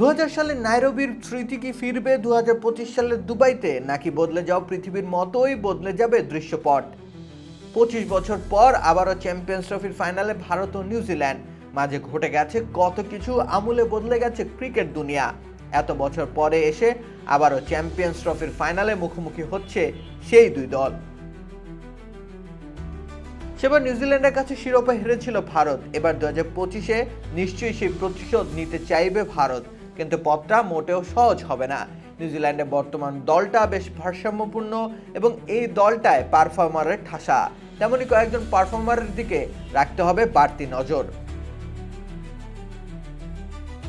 দু হাজার সালে নাইরোবির স্মৃতি কি ফিরবে? দু সালের দুবাইতে? নাকি বদলে যাও পৃথিবীর মতোই বদলে যাবে দৃশ্যপট? পঁচিশ বছর পর আবারও চ্যাম্পিয়ন্স ট্রফির ফাইনালে ভারত ও নিউজিল্যান্ড। মাঝে ঘটে গেছে কত কিছু, আমূলে বদলে গেছে ক্রিকেট দুনিয়া। এত বছর পরে এসে আবারও চ্যাম্পিয়ন্স ট্রফির ফাইনালে মুখোমুখি হচ্ছে সেই দুই দল। সেবার নিউজিল্যান্ডের কাছে শিরোপা হেরেছিল ভারত। এবার দু হাজার পঁচিশে নিশ্চয়ই সেই প্রতিশোধ নিতে চাইবে ভারত। কিন্তু পথটা মোটেও সহজ হবে না। নিউজিল্যান্ডের বর্তমান দলটা বেশ ভারসাম্যপূর্ণ এবং এই দলটায় পারফর্মারের ঠাসা। তেমনই কয়েকজন পারফর্মারের দিকে রাখতে হবে বাড়তি নজর।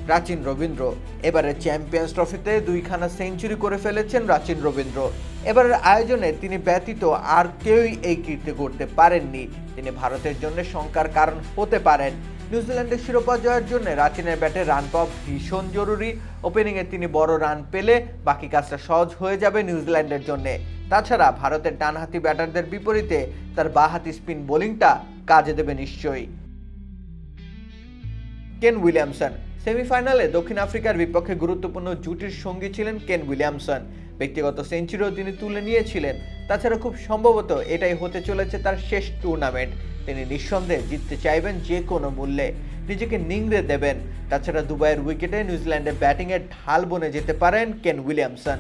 প্রাচীন রবীন্দ্র এবারে চ্যাম্পিয়ন্স ট্রফিতে দুইখানা সেঞ্চুরি করে ফেলেছেন রাচিন রবীন্দ্র। এবারের আয়োজনে তিনি ব্যতীত আর কেউই এই কীর্তি করতে পারেননি। তিনি ভারতের জন্য শঙ্কার কারণ হতে পারেন। নিউজিল্যান্ডের শিরোপা জয়ের জন্য রাচিনের ব্যাটে রান পাওয়া ভীষণ জরুরি। ওপেনিংয়ে তিনি বড় রান পেলে বাকি কাজটা সহজ হয়ে যাবে নিউজিল্যান্ডের জন্য। তাছাড়া ভারতের ডানহাতি ব্যাটারদের বিপরীতে তার বাঁহাতি স্পিন বোলিংটা কাজে দেবে নিশ্চয়ই। Kane Williamson. সেমিফাইনালে দক্ষিণ আফ্রিকার বিপক্ষে গুরুত্বপূর্ণ জুটির সঙ্গী ছিলেন কেন উইলিয়ামসন। ব্যক্তিগত সেঞ্চুরিও তিনি তুলে নিয়েছিলেন। তাছাড়া খুব সম্ভবত এটাই হতে চলেছে তার শেষ টুর্নামেন্ট তিনি নিঃসন্দেহে জিততে চাইবেন যে কোনো মূল্যে। নিজেকে নিংড়ে দেবেন। তাছাড়া দুবাইয়ের উইকেটে নিউজিল্যান্ডের ব্যাটিংয়ের ঢাল বনে যেতে পারেন কেন উইলিয়ামসন।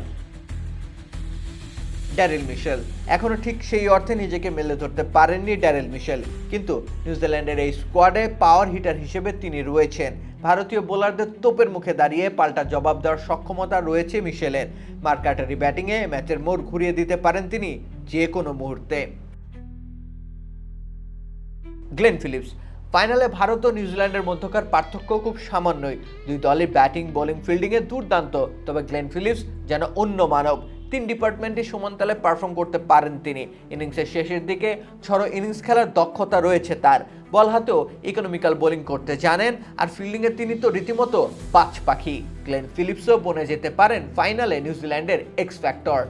ড্যারেল মিশেল। এখনও ঠিক সেই অর্থে নিজেকে মেলে ধরতে পারেননি ড্যারেল মিশেল। কিন্তু নিউজিল্যান্ডের এই স্কোয়াডে পাওয়ার হিটার হিসেবে তিনি রয়েছেন। ভারতীয় বোলারদের তোপের মুখে দাঁড়িয়ে পাল্টা জবাব দেওয়ার সক্ষমতা রয়েছে মিশেলের। মার্কাটারি ব্যাটিংয়ে ম্যাচের মোড় ঘুরিয়ে দিতে পারেন তিনি যে কোনো মুহূর্তে। Glenn Phillips. ফাইনালে ভারত ও নিউজিল্যান্ডের মধ্যকার পার্থক্য খুব সামান্যই। দুই দলই ব্যাটিং, বোলিং, ফিল্ডিংয়ে দুর্দান্ত, তবে গ্লেন ফিলিপস যেন অন্য মানব। তিন ডিপার্টমেন্টে সমানতালে পারফর্ম করতে পারেন তিনি। ইনিংসের শেষের দিকে ছড়ো ইনিংস খেলার দক্ষতা রয়েছে তার। বল হাতেও ইকোনমিক্যাল বোলিং করতে জানেন, আর ফিল্ডিংয়ে তিনি তো রীতিমতো পাঁচ পাখি। গ্লেন ফিলিপসও বনে যেতে পারেন ফাইনালে নিউজিল্যান্ডের এক্স ফ্যাক্টর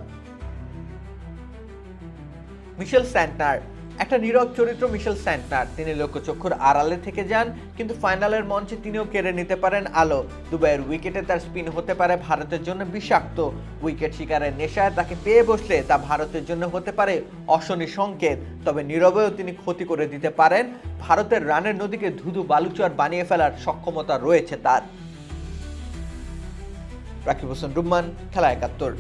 মিশেল স্যান্টনার একটা নীরব চরিত্র মিশেল স্যান্টনার তিনি লোকচক্ষুর আড়ালে থেকে যান, কিন্তু ফাইনালের মঞ্চে তিনিও কেড়ে নিতে পারেন আলো। দুবাইয়ের উইকেটে তার স্পিন হতে পারে ভারতের জন্য বিষাক্ত। উইকেট শিকারের নেশায় তাকে পেয়ে বসলে তা ভারতের জন্য হতে পারে অশনি সংকেত। তবে নীরবেও তিনি ক্ষতি করে দিতে পারেন। ভারতের রানের নদীকে ধুধু বালুচর বানিয়ে ফেলার সক্ষমতা রয়েছে তার। রাকিব হোসেন রুম্মান খেলা একাত্তর।